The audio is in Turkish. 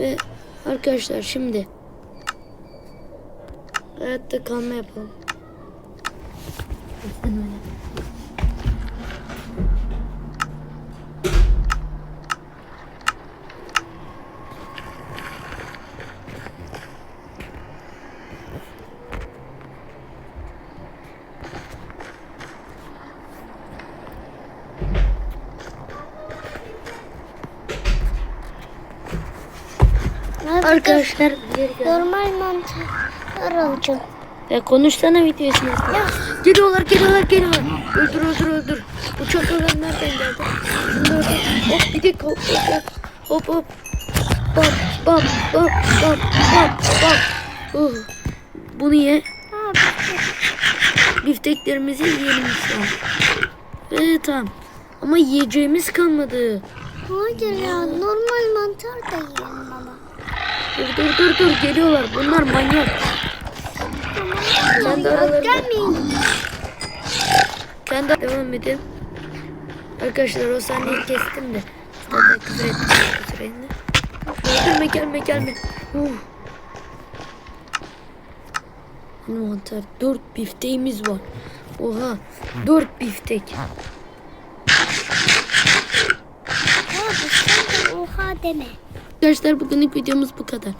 Ve arkadaşlar şimdi hayatta kalma yapalım. Lütfen öyle. Arkadaşlar geri gel. Normal mantar alacağım. Ya konuşsana video esnasında. Geliyorlar geliyorlar geliyorlar. Öldür öldür öldür. Uçaklar nereden geldi? Şunu. Hop bir de hop hop hop hop. Bam bam bam bam bam bam. Oh. Bunu ye. Bifteklerimizi yiyelim şu an. Evet tamam. Ama yiyeceğimiz kalmadı. hayır ya normal mantar da yiyelim ama. Dur dur dur dur geliyorlar. Bunlar manyak. Ben de aralarında. Kendi devam edin. Arkadaşlar o sahneyi kestim de. Zaten küfür ettim. Küfür ettim. Gelme gelme gelme. Uh. Mantar. Dört bifteğimiz var. Oha. Dört biftek. Oha deme. Arkadaşlar bugünlük videomuz bu kadar.